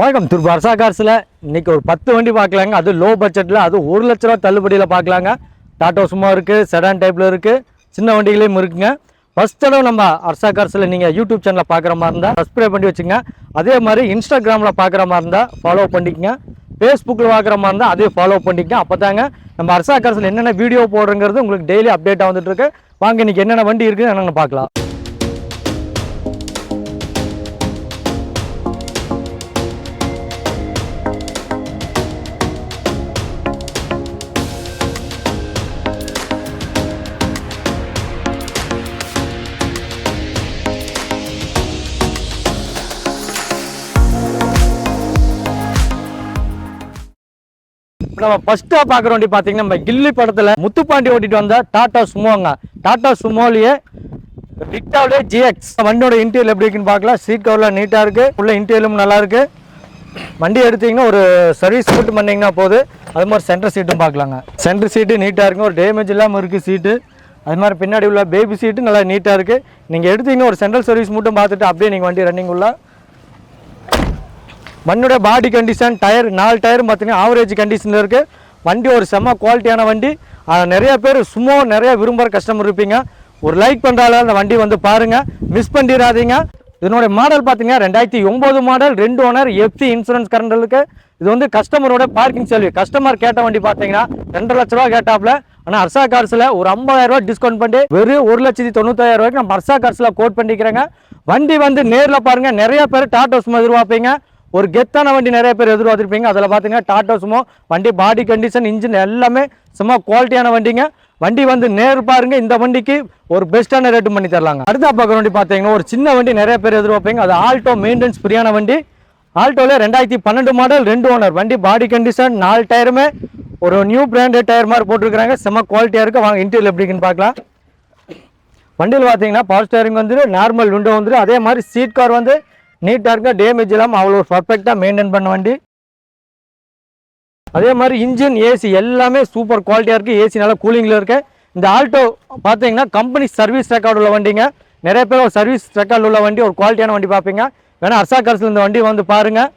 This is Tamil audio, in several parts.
வணக்கம். திரு வர்ஷா கார்ஸில் இன்னைக்கு ஒரு பத்து வண்டி பார்க்கலாங்க. அது லோ பட்ஜெட்டில் அது ஒரு லட்ச ரூபா தள்ளுபடியில் பார்க்கலாங்க. டாட்டோ சும்மா இருக்குது செடான் டைப்பில் இருக்குது சின்ன வண்டிகளையும் இருக்குங்க. ஃபஸ்ட் தடவை நம்ம அர்ஷா கார்ஸில் நீங்கள் யூடியூப் சேனலில் பார்க்குற மாதிரி இருந்தால் சப்ஸ்கிரைப் பண்ணி வச்சுங்க அதே மாதிரி இன்ஸ்டாகிராமில் பார்க்குற மாதிரி இருந்தால் ஃபாலோ பண்ணிக்கங்க. ஃபேஸ்புக்கில் பார்க்குற மாதிரி இருந்தால் அதே ஃபாலோ பண்ணிக்கங்க. அப்போ தாங்க நம்ம அர்ஷா கார்ஸில் என்னென்ன வீடியோ போடுறங்கிறது உங்களுக்கு டெய்லி அப்டேட்டாக வந்துட்டுருக்கு வாங்க இன்றைக்கி என்னென்ன வண்டி இருக்குதுன்னு என்னென்னு பார்க்கலாம். நம்ம ஃபர்ஸ்டா பார்க்குற வண்டி பார்த்தீங்கன்னா நம்ம கில்லி படத்துல முத்துப்பாண்டி ஓட்டிட்டு வந்த டாடா சுமோங்க. டாடா சுமோலியே விக்டாவிலே ஜிஎக்ஸ் வண்டியோட இன்டீரியல் எப்படி இருக்குன்னு பார்க்கலாம். சீட் கவர்லாம் நீட்டாக இருக்கு. உள்ள இன்டீரியலும் நல்லா இருக்கு. வண்டி எடுத்தீங்கன்னா ஒரு சர்வீஸ் மட்டும் பண்ணீங்கன்னா போது அது மாதிரி சென்டர் சீட்டும் பார்க்கலாங்க. சென்டர் சீட்டு நீட்டாக இருக்கு ஒரு டேமேஜ் இல்லாமல் இருக்குது சீட்டு அது மாதிரி பின்னாடி உள்ள பேபி சீட்டு நல்லா நீட்டாக இருக்குது நீங்கள் எடுத்தீங்கன்னா ஒரு சென்ட்ரல் சர்வீஸ் மட்டும் பார்த்துட்டு அப்படியே நீங்கள் வண்டி ரன்னிங் உள்ள வண்டியோட பாடி கண்டிஷன் டயர் நாலு டயரும் பார்த்தீங்கன்னா ஆவரேஜ் கண்டிஷனில் இருக்குது வண்டி ஒரு செம்ம குவாலிட்டியான வண்டி. ஆஹ் நிறைய பேர் சும்மா நிறைய விரும்புகிற கஸ்டமர் இருப்பீங்க. ஒரு லைக் பண்ணுறால அந்த வண்டி வந்து பாருங்கள் மிஸ் பண்ணிடாதீங்க. இதனுடைய மாடல் பார்த்தீங்கன்னா ரெண்டாயிரத்தி ஒம்பது மாடல் ரெண்டு ஓனர் எஃப்சி இன்சூரன்ஸ் கரண்டலுக்கு இது வந்து கஸ்டமரோட பார்க்கிங் செல்வி கஸ்டமர் கேட்ட வண்டி பார்த்தீங்கன்னா ரெண்டரை லட்ச ரூபா கேட்டாப்ல. ஆனால் அர்சா கார்ஸில் ஒரு ஐம்பதாயிரம் ரூபா டிஸ்கவுண்ட் பண்ணி வெறும் ஒரு லட்சத்தி தொண்ணூத்தாயிரம் ரூபாய்க்கு நம்ம அர்சா கார்ஸில் கோட் பண்ணிக்கிறேங்க. வண்டி வந்து நேரில் பாருங்கள் நிறைய பேர் டாட்டா சும்மா எதிர்பார்ப்பீங்க. ஒரு கெத்தான வண்டி நிறைய பேர் எதிர்பார்த்துருப்பீங்க. அதில் பார்த்தீங்கன்னா டாட்டா சுமோ வண்டி பாடி கண்டிஷன் இன்ஜின் எல்லாமே சும்மா குவாலிட்டியான வண்டிங்க. வண்டி வந்து நேர் பாருங்க இந்த வண்டிக்கு ஒரு பெஸ்ட்டான ரேட்டு பண்ணி தரலாங்க. அடுத்த பார்க்குற வண்டி பார்த்தீங்கன்னா ஒரு சின்ன வண்டி நிறைய பேர் எதிர்பார்ப்பீங்க. அது ஆல்டோ மெயின்டெனன்ஸ் ஃப்ரீயான வண்டி. ஆல்டோவில் ரெண்டாயிரத்தி பன்னெண்டு மாடல் ரெண்டு ஓனர் வண்டி பாடி கண்டிஷன் நாலு டயருமே ஒரு நியூ பிராண்டட் டயர் மாதிரி போட்டிருக்கிறாங்க. செம்ம குவாலிட்டியாக இருக்குது வாங்க இன்டீரியல் எப்படி பார்க்கலாம். வண்டியில் பார்த்தீங்கன்னா பவர் ஸ்டேரிங் வந்து நார்மல் விண்டோ வந்துடும் அதே மாதிரி சீட் கார் வந்து நீட்டாக இருக்க? டேமேஜ் இல்லாமல் அவ்வளோ பர்ஃபெக்டாக மெயின்டைன் பண்ண வண்டி. அதே மாதிரி இன்ஜின் ஏசி எல்லாமே சூப்பர் குவாலிட்டியாக இருக்குது ஏசி நல்லா கூலிங்கில் இருக்குது இந்த ஆல்டோ பார்த்தீங்கன்னா கம்பெனி சர்வீஸ் ரெக்கார்டு உள்ள வண்டிங்க. நிறைய பேர் ஒரு சர்வீஸ் ரெக்கார்டு உள்ள வண்டி ஒரு குவாலிட்டியான வண்டி பார்ப்பீங்க. வேணால் அர்சா கார்ஸில் இந்த வண்டி வந்து பாருங்கள்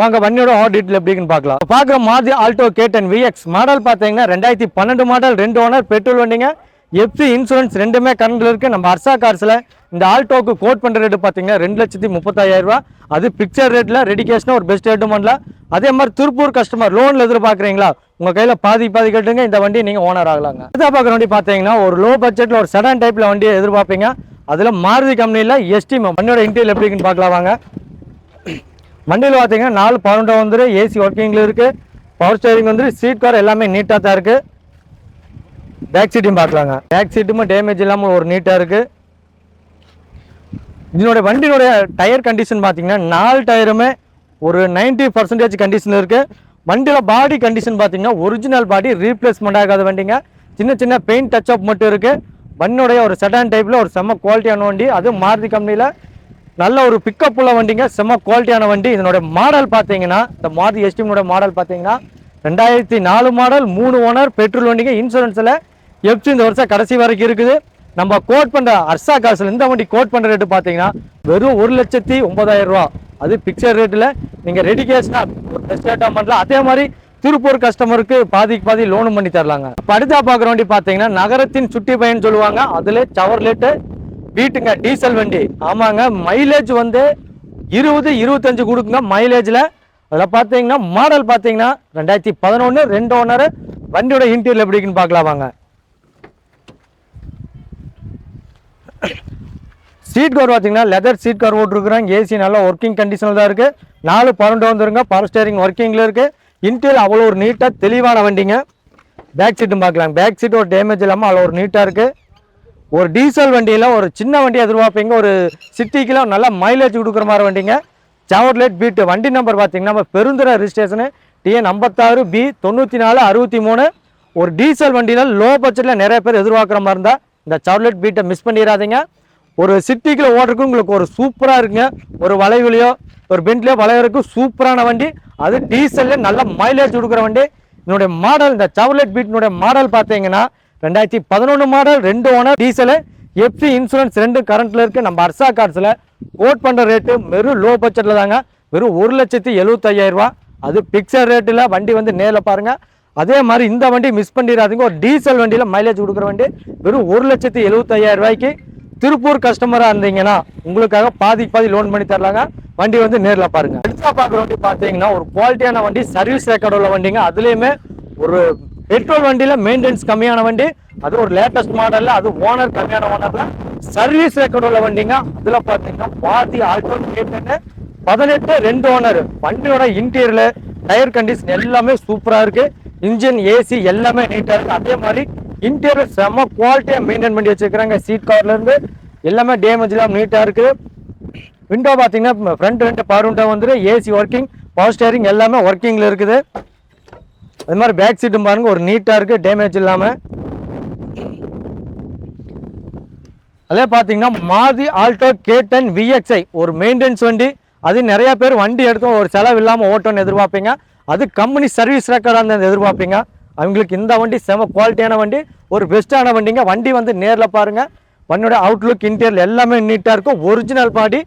வாங்க வண்டியோட ஆர் டீட்டெயில் எப்படின்னு பார்க்கலாம். பார்க்குற மாதிரி ஆல்டோ கேட்டன் விஎக்ஸ் மாடல் பார்த்தீங்கன்னா ரெண்டாயிரத்தி பன்னெண்டு மாடல் ரெண்டு ஓனர் பெட்ரோல் வண்டிங்க. எஃப்சி இன்சூரன்ஸ் ரெண்டுமே கரண்டில் இருக்குது நம்ம அர்சா கார்ஸில் இந்த ஆல்டோக்கு கோட் பண்ணுற ரேட்டு பார்த்தீங்கன்னா ரெண்டு லட்சத்தி முப்பத்தாயிரம் ரூபா அது பிக்சர் ரேட்டில் ரெடி கேஷ்னா ஒரு பெஸ்ட் ரேட்டும் பண்ணலாம் அதே மாதிரி திருப்பூர் கஸ்டமர் லோனில் எதிர்பார்க்குறீங்களா? உங்கள் கையில் பாதி பாதி கட்டுங்க. இந்த வண்டி நீங்கள் ஓனர் ஆகலாங்க. எதிர்பார்க்குற பார்க்குற வண்டி பார்த்தீங்கன்னா ஒரு லோ பட்ஜெட்டில் ஒரு செடான் டைப்பில் வண்டியை எதிர்பார்ப்பீங்க. அதில் மாருதி கம்பெனியில் எஸ்டி வண்டியோட இன்டீரியல் எப்படின்னு பார்க்கலாம் வாங்க. வண்டியில் பார்த்தீங்கன்னா நாலு பவுண்டோ வந்துரு ஏசி ஒர்க்கிங்கில் இருக்குது பவர் ஸ்டேரிங் வந்து சீட் கார் எல்லாமே நீட்டாக தான் இருக்குது பேக் சீட்டையும் பார்க்கலாங்க. பேக் சீட்டுமே டேமேஜ் இல்லாமல் ஒரு நீட்டாக இருக்குது இதனோட வண்டியினுடைய டயர் கண்டிஷன் பார்த்தீங்கன்னா நாலு டயருமே ஒரு 90% பர்சன்டேஜ் கண்டிஷன் இருக்குது வண்டியில் பாடி கண்டிஷன் பார்த்தீங்கன்னா ஒரிஜினல் பாடி ரீப்ளேஸ்மெண்ட் ஆகாத வண்டிங்க. சின்ன சின்ன பெயிண்ட் டச் அப் மட்டும் இருக்குது வண்டியுடைய ஒரு செடான் டைப்பில் ஒரு செம்ம குவாலிட்டியான வண்டி. அதுவும் மாருதி கம்பெனியில் நல்ல ஒரு பிக்கப் உள்ள வண்டிங்க. செம்ம குவாலிட்டியான வண்டி. இதனோட மாடல் பார்த்தீங்கன்னா இந்த மாருதி எஸ்டிமோட மாடல் பார்த்தீங்கன்னா ரெண்டாயிரத்தி நாலு மாடல் மூணு ஓனர் பெட்ரோல் வண்டிங்க. இன்சூரன்ஸில் எஃப்சி இந்த வருஷம் கடைசி வரைக்கும் இருக்குது. நம்ம கோட் பண்ணுற அர்சா காசில் இந்த வண்டி கோட் பண்ணுற ரேட்டு பார்த்தீங்கன்னா வெறும் ஒரு லட்சத்தி ஒன்பதாயிரம் ரூபா. அது பிக்சர் ரேட்டில் நீங்கள் ரெடி கேஷ்னா ஒரு ரேட்டாக பண்ணலாம். அதே மாதிரி திருப்பூர் கஸ்டமருக்கு பாதிக்கு பாதி லோனும் பண்ணி தரலாங்க. படுதா பார்க்குற வண்டி பார்த்தீங்கன்னா நகரத்தின் சுட்டி பயன் சொல்லுவாங்க. அதில் சவர்லெட்டு வீட்டுங்க டீசல் வண்டி. ஆமாங்க மைலேஜ் வந்து இருபது இருபத்தஞ்சு கொடுக்குங்க மைலேஜில் அதில் பார்த்தீங்கன்னா மாடல் பார்த்தீங்கன்னா ரெண்டாயிரத்தி பதினொன்று ரெண்டு ஓனர் வண்டியோட இன்டீரியல் எப்படி இருக்குன்னு பார்க்கலாம் வாங்க. சீட் கவர் பார்த்தீங்கன்னா லெதர் சீட் கவர் போட்டிருக்குறாங்க ஏசி நல்லா ஒர்க்கிங் கண்டிஷனில் தான் இருக்குது நாலு பன்னெண்டு வந்துருங்க. பவர் ஸ்டேரிங் ஒர்க்கிங்கில் இருக்குது இன்டீரியல் அவ்வளோ ஒரு நீட்டாக தெளிவான வண்டிங்க. பேக் சீட்டும் பார்க்கலாம் பேக் சீட் ஒரு டேமேஜ் இல்லாமல் அவ்வளோ ஒரு நீட்டாக இருக்குது ஒரு டீசல் வண்டியில் ஒரு சின்ன வண்டி எதிர்பார்ப்பீங்க. ஒரு சிட்டிக்கெலாம் நல்லா மைலேஜ் கொடுக்குற மாதிரி வண்டிங்க. சாவர்லேட் பீட்டு வண்டி நம்பர் பார்த்தீங்கன்னா நம்ம பெருந்துறை ரிஜிஸ்ட்ரேஷனு டிஎன் ஐம்பத்தாறு பி தொண்ணூற்றி நாலு அறுபத்தி மூணு. ஒரு டீசல் வண்டியில் லோ பட்ஜெட்டில் நிறைய பேர் எதிர்பார்க்குற மாதிரி இருந்தால் இந்த சாக்லேட் பீட்டை மிஸ் பண்ணிடாதீங்க ஒரு சிட்டிக்குள்ள ஓட்டுறதுக்கு உங்களுக்கு ஒரு சூப்பராக இருக்குங்க. ஒரு வளைவுலையோ ஒரு பெண்ட்லையோ வளைவருக்கு சூப்பரான வண்டி. அது டீசல்ல நல்ல மைலேஜ் கொடுக்குற வண்டி. இதனுடைய மாடல் இந்த சவர்லெட் பீட்டினுடைய மாடல் பார்த்தீங்கன்னா ரெண்டாயிரத்தி பதினொன்று மாடல் ரெண்டு ஓனர் டீசலு எஃப்சி இன்சூரன்ஸ் ரெண்டு கரண்ட்டில் இருக்குது நம்ம அர்சா கார்ட்ஸில் கோட் பண்ணுற ரேட்டு வெறும் லோ பட்ஜெட்டில் தாங்க. வெறும் ஒரு லட்சத்தி எழுபத்தையாயிரம் ரூபா அது பிக்சர் ரேட்டில் வண்டி வந்து நேரில் பாருங்கள் அதே மாதிரி இந்த வண்டி மிஸ் பண்ணிடாதீங்க. ஒரு டீசல் வண்டியில் மைலேஜ் கொடுக்குற வண்டி வெறும் ஒரு லட்சத்தி எழுபத்தையாயிரம் ரூபாய்க்கு திருப்பூர் கஸ்டமராக இருந்தீங்கன்னா உங்களுக்காக பாதி பாதி லோன் பண்ணி தரலாங்க. வண்டி வந்து நேரில் பாருங்க. அடுத்தா பார்க்குற வண்டி பார்த்தீங்கன்னா ஒரு குவாலிட்டியான வண்டி சர்வீஸ் ரெக்கார்டு உள்ள வண்டிங்க. அதுலேயுமே ஒரு பெட்ரோல் வண்டியில் மெயின்டெனன்ஸ் கம்மியான வண்டி. அது ஒரு லேட்டஸ்ட் மாடலில் அது ஓனர் கம்மியான ஓனர்ல சர்வீஸ் ரெக்கார்டு உள்ள வண்டிங்க. அதில் பார்த்தீங்கன்னா பாதி ஆல்டோ கேட்டுன்னு பதினெட்டு ரெண்டு ஓனர் வண்டியோட இன்டீரியர் டயர் கண்டிஷன் எல்லாமே சூப்பராக இருக்குது இன்ஜின் ஏசி எல்லாமே நீட்டாக இருக்குது அதே மாதிரி இன்டீரியர் செம்ம குவாலிட்டியாக மெயின்டைன் பண்ணி வச்சுருக்கிறாங்க. சீட் கவர்லேருந்து எல்லாமே டேமேஜ் இல்லாமல் நீட்டாக இருக்குது விண்டோ பார்த்தீங்கன்னா ஃப்ரண்ட் ரெண்டு power window AC working power steering எல்லாமே ஒர்க்கிங்கில் இருக்குது. அது மாதிரி பேக் சீட்டும் பாருங்க. ஒரு நீட்டாக இருக்குது டேமேஜ் இல்லாமல் அதே பார்த்தீங்கன்னா மாதி ஆல்டோ கே டென் விஎக்ஸ்ஐ ஒரு மெயின்டெனன்ஸ் வண்டி. அது நிறையா பேர் வண்டி எடுத்தோம் ஒரு செலவு இல்லாமல் ஓட்டோன்னு எதிர்பார்ப்பீங்க. அது கம்பெனி சர்வீஸ் ரெக்கார்டாக இருந்து எதிர்பார்ப்பீங்க. அவங்களுக்கு இந்த வண்டி செம குவாலிட்டியான வண்டி ஒரு பெஸ்ட்டான வண்டிங்க. வண்டி வந்து நேரில் பாருங்க. வண்டியோட அவுட்லுக் இன்டீரியர் எல்லாமே நீட்டாக இருக்கும். Original body.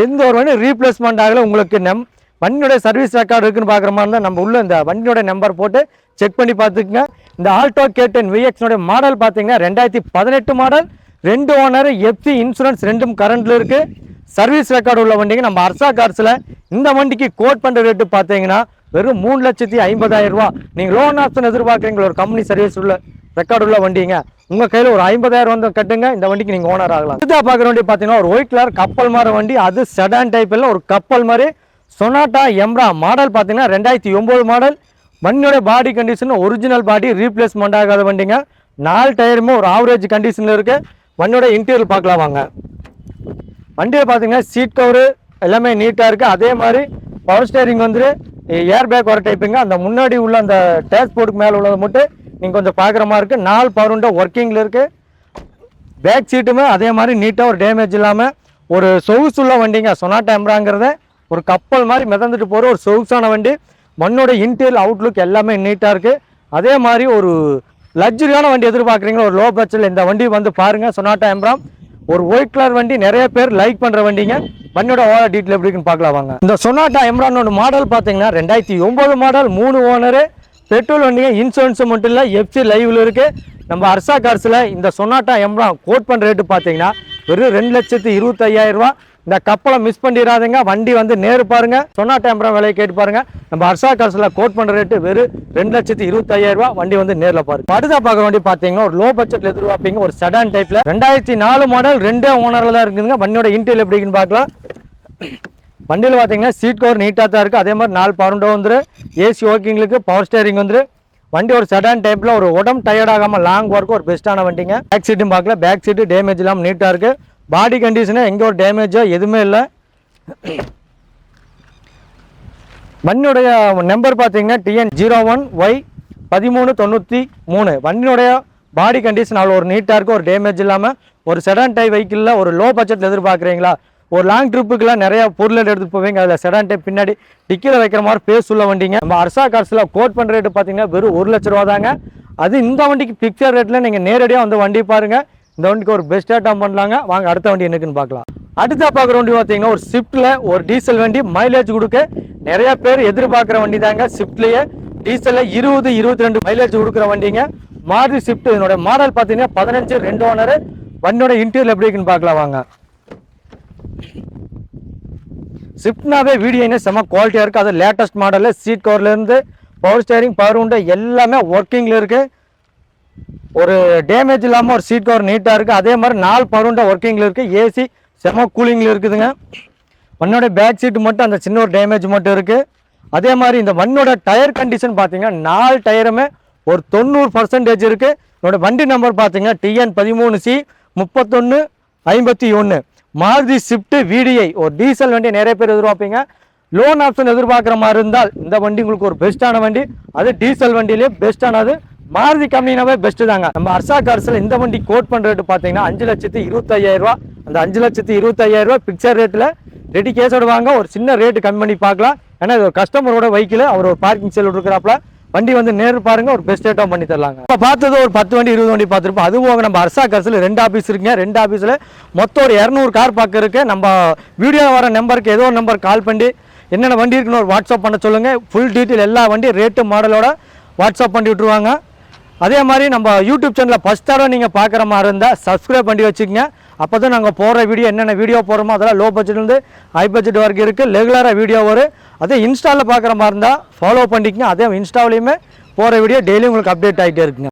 எந்த ஒரு வண்டி ரீப்ளேஸ்மெண்ட் ஆகல உங்களுக்கு நெம் வண்டியோட சர்வீஸ் ரெக்கார்டு இருக்குன்னு பார்க்குற மாதிரி இருந்தால் நம்ம உள்ள இந்த வண்டியோட நம்பர் போட்டு செக் பண்ணி பார்த்துக்குங்க. இந்த ஆல்டோ கே டென் விஎக்ஸ்னுடைய மாடல் பார்த்தீங்கன்னா ரெண்டாயிரத்தி பதினெட்டு மாடல் ரெண்டு ஓனர் எஃப்சி இன்சூரன்ஸ் ரெண்டும் கரண்டில் இருக்குது சர்வீஸ் ரெக்கார்டு உள்ள வண்டிங்க. நம்ம அர்சா கார்ஸில் இந்த வண்டிக்கு கோட் பண்ணுற ரேட்டு பார்த்தீங்கன்னா வெறும் மூணு லட்சத்தி ஐம்பதாயிரம் ரூபா. நீங்கள் லோன் ஆப்ஷன் எதிர்பார்க்குறீங்களா? ஒரு கம்பெனி சர்வீஸ் உள்ள ரெக்கார்டு உள்ள வண்டிங்க. உங்கள் கையில் ஒரு ஐம்பதாயிரம் வந்து கட்டுங்க. இந்த வண்டிக்கு நீங்கள் ஓனர் ஆகலாம். இதுதான் பார்க்குற வண்டி பார்த்தீங்கன்னா ஒரு ஒயிட் கலர் கப்பல் மாதிரி வண்டி. அது செடான் டைப்பில் ஒரு கப்பல் மாதிரி. சொனாட்டா எம்ரா மாடல் பார்த்தீங்கன்னா ரெண்டாயிரத்தி ஒம்பது மாடல் வண்டியோட body condition original body replacement ஆகாத வண்டிங்க. நாலு டயருமே ஒரு ஆவரேஜ் கண்டிஷனில் இருக்குது வண்டியோட இன்டீரியர் பார்க்கலாம் வாங்க. வண்டியில் பார்த்தீங்கன்னா சீட் கவரு எல்லாமே நீட்டாக இருக்குது அதே மாதிரி பவர் ஸ்டேரிங் வந்து ஏர் பேக் வர டைப்புங்க அந்த முன்னாடி உள்ள அந்த டேஷ்போர்டுக்கு மேலே உள்ளதை மட்டும் நீங்கள் கொஞ்சம் பார்க்குற மாதிரி இருக்குது நாலு பவர் விண்டோ ஒர்க்கிங்கில் இருக்குது பேக் சீட்டுமே அதே மாதிரி நீட்டாக ஒரு டேமேஜ் இல்லாமல் ஒரு சொகுசுள்ள வண்டிங்க. சொனாட்டா எம்ராங்கிறத ஒரு கப்பல் மாதிரி மிதந்துட்டு போகிற ஒரு சொகுசான வண்டி. மண்ணோட இன்டீரியல் அவுட்லுக் எல்லாமே நீட்டாக இருக்குது அதே மாதிரி ஒரு லக்ஸுரியான வண்டி எதிர்பார்க்குறீங்களா ஒரு லோ பட்ஜெட்டில் இந்த வண்டி வந்து பாருங்கள் சொனாட்டா எம்ராம் ஒரு ஒயிட் கலர் வண்டி நிறைய பேர் லைக் பண்ணுற வண்டிங்க. வண்டியோட ஓனர் டீட்டெயில் எப்படி இருக்குன்னு பார்க்கலாம் வாங்க. இந்த சொனாட்டா எம்ரானோட மாடல் பார்த்தீங்கன்னா ரெண்டாயிரத்தி ஒம்பது மாடல் மூணு ஓனரு பெட்ரோல் வண்டிங்க இன்சூரன்ஸும் மட்டும் இல்லை எஃப்சி லைவ்ல இருக்கு. நம்ம அர்சா கார்ஸில் இந்த சொனாட்டா எம்ரான் கோட் பண்ணுற ரேட்டு பார்த்தீங்கன்னா வெறும் ரெண்டு லட்சத்து இருபத்தையாயிரம் ரூபா இந்த கப்பலை மிஸ் பண்ணிடாதீங்க. வண்டி வந்து நேரு பாருங்க. சொன்னா டேம்பரம் விலையை கேட்டு பாருங்க. நம்ம அர்சா கரசில் கோட் பண்ணுற ரேட்டு வெறும் ரெண்டு லட்சத்தி இருபத்தையாயிரம் ரூபா வண்டி வந்து நேரில் பாருங்க. படுதா பார்க்க வண்டி பார்த்தீங்கன்னா ஒரு லோ பட்ஜெட்ல எதிர்பார்ப்பீங்க. ஒரு செடான் டைப்ல ரெண்டாயிரத்தி நாலு மாடல் ரெண்டே ஓனரில் தான் இருக்குதுங்க. வண்டியோட இன்டீரியல் எப்படின்னு இருக்குன்னு பார்க்கலாம். வண்டியில் பார்த்தீங்கன்னா சீட் கவர் நீட்டாக தான் இருக்குது அதே மாதிரி நாலு பவுண்டோ வந்துரு. ஏசி ஒர்க்கிங்களுக்கு பவர் ஸ்டேரிங் வந்துரு. வண்டி ஒரு செடான் டைப்பில் ஒரு உடம்பு டயர்டாகாமல் லாங் ஒர்க்கு ஒரு பெஸ்ட்டான வண்டிங்க. பேக் சீட்டும் பார்க்கல. பேக் சீட்டு டேமேஜ் இல்லாமல் நீட்டாக இருக்குது பாடி கண்டிஷனே எங்கே ஒரு டேமேஜோ எதுவுமே இல்லை. வண்டியுடைய நம்பர் பார்த்தீங்கன்னா டிஎன் ஜீரோ ஒன் ஒய் பதிமூணு தொண்ணூற்றி மூணு. வண்டியுடைய பாடி கண்டிஷன் அவ்வளோ ஒரு நீட்டாக இருக்கும் ஒரு டேமேஜ் இல்லாமல் ஒரு செடான் டை வெஹிக்கிளில் ஒரு லோ பட்ஜெட்டில் எதிர்பார்க்குறீங்களா? ஒரு லாங் ட்ரிப்புக்கெல்லாம் நிறையா பொருள் எடுத்து போவீங்க அதில் செடான் டைப் பின்னாடி டிக்கியில் வைக்கிற மாதிரி பேஸ் உள்ள வண்டிங்க. நம்ம அர்சா கார்ஸில் கோட் பண்ணுற ரேட்டு பார்த்தீங்கன்னா வெறும் ஒரு லட்ச ரூபா தாங்க அது இந்த வண்டிக்கு பிக்சர் ரேட்டில் நீங்கள் நேரடியாக வந்து வண்டி பாருங்கள் இந்த வண்டிக்கு ஒரு பெஸ்ட் ஐட்டம் பண்ணலாங்க. வாங்க அடுத்த வண்டி என்னக்குன்னு பார்க்கலாம். அடுத்த பார்க்குற வண்டி பார்த்தீங்கன்னா ஒரு ஸ்விஃப்ட்டில் ஒரு டீசல் வண்டி மைலேஜ் கொடுக்க நிறைய பேர் எதிர்பார்க்குற வண்டி தாங்க ஸ்விஃப்ட்லேயே டீசலில் இருபது இருபத்தி ரெண்டு மைலேஜ் கொடுக்குற வண்டிங்க. மாருதி ஸ்விஃப்ட் இதனோட மாடல் பார்த்தீங்கன்னா பதினஞ்சு ரெண்டு ஓனர் வண்டியோட இன்டீரியல் எப்படி இருக்குன்னு பார்க்கலாம் வாங்க. ஸ்விஃப்ட்னாவே வீடியோனே செம்ம குவாலிட்டியாக இருக்குது அது லேட்டஸ்ட் மாடலில் சீட் கவர்லேருந்து பவர் ஸ்டேரிங் பவர் உண்டு எல்லாமே ஒர்க்கிங்கில் இருக்குது ஒரு டேமேஜ் இல்லாமல் ஒரு சீட் கவர் நீட்டாக இருக்குது அதே மாதிரி நாலு பருண்டா ஒர்க்கிங்கில் இருக்குது ஏசி செம கூலிங்கில் இருக்குதுங்க. மண்ணோட பேக் சீட்டு மட்டும் அந்த சின்ன ஒரு டேமேஜ் மட்டும் இருக்குது அதே மாதிரி இந்த மண்ணோட டயர் கண்டிஷன் பார்த்தீங்கன்னா நாலு டயருமே ஒரு தொண்ணூறு பர்சன்டேஜ் இருக்குது என்னோட வண்டி நம்பர் பார்த்தீங்கன்னா டிஎன் பதிமூணு சி முப்பத்தொன்று ஐம்பத்தி ஒன்று மாருதி ஸ்விஃப்ட் விடிஐ ஒரு டீசல் வண்டி நிறைய பேர் எதிர்பார்ப்பீங்க. லோன் ஆப்ஷன் எதிர்பார்க்குற மாதிரி இருந்தால் இந்த வண்டி உங்களுக்கு ஒரு பெஸ்ட்டான வண்டி. அது டீசல் வண்டியிலே பெஸ்ட்டானது மாருதி கம்பெனினாவே பெஸ்ட் தாங்க. நம்ம அர்சா கார்ஸில் இந்த வண்டி கோட் பண்ணுற ரேட்டு பார்த்தீங்கன்னா அஞ்சு லட்சத்தி இருபத்தையாயிரம் ரூபா. அந்த அஞ்சு லட்சத்தி இருபத்தையாயிரம் ரூபா பிக்சர் ரேட்டில் ரெடி கேஸோட வாங்க. ஒரு சின்ன ரேட்டு கம்மி பண்ணி பார்க்கலாம். ஏன்னா இது ஒரு கஸ்டமரோட வெஹிக்கிள் அவர் ஒரு பார்க்கிங் செல் இருக்கிறாப்ல வண்டி வந்து நேரு பாருங்க. ஒரு பெஸ்ட் ரேட்டாக பண்ணி தரலாங்க. இப்போ பார்த்தது ஒரு பத்து வண்டி இருபது வண்டி பார்த்துருப்போம். அது போக நம்ம அர்சா கார்ஸில் ரெண்டு ஆஃபீஸ் இருக்குங்க. ரெண்டு ஆஃபீஸில் மொத்தம் ஒரு இரநூறு கார் பார்க்க இருக்கு. நம்ம வீடியோ வர நம்பருக்கு ஏதோ ஒரு நம்பர் கால் பண்ணி என்னென்ன வண்டி இருக்குன்னு ஒரு வாட்ஸ்அப் பண்ண சொல்லுங்கள் ஃபுல் டீட்டெயில் எல்லா வண்டி ரேட்டு மாடலோட வாட்ஸ்அப் பண்ணி விட்ருவாங்க அதே மாதிரி நம்ம யூடியூப் சேனலில் ஃபஸ்ட் தடவை நீங்கள் பார்க்குற மாதிரி இருந்தால் சப்ஸ்கிரைப் பண்ணி வச்சுக்கோங்க. அப்போ தான் நாங்கள் போடுற வீடியோ என்னென்ன வீடியோ போகிறோமோ அதெல்லாம் லோ பட்ஜெட்லேருந்து ஹை பட்ஜெட் வரைக்கும் இருக்குது ரெகுலராக வீடியோ வரும். அதே இன்ஸ்டாவில் பார்க்குற மாதிரி இருந்தால் ஃபாலோ பண்ணிக்கங்க. அதே இன்ஸ்டாவிலையுமே போகிற வீடியோ டெய்லி உங்களுக்கு அப்டேட் ஆகிட்டே இருக்குங்க.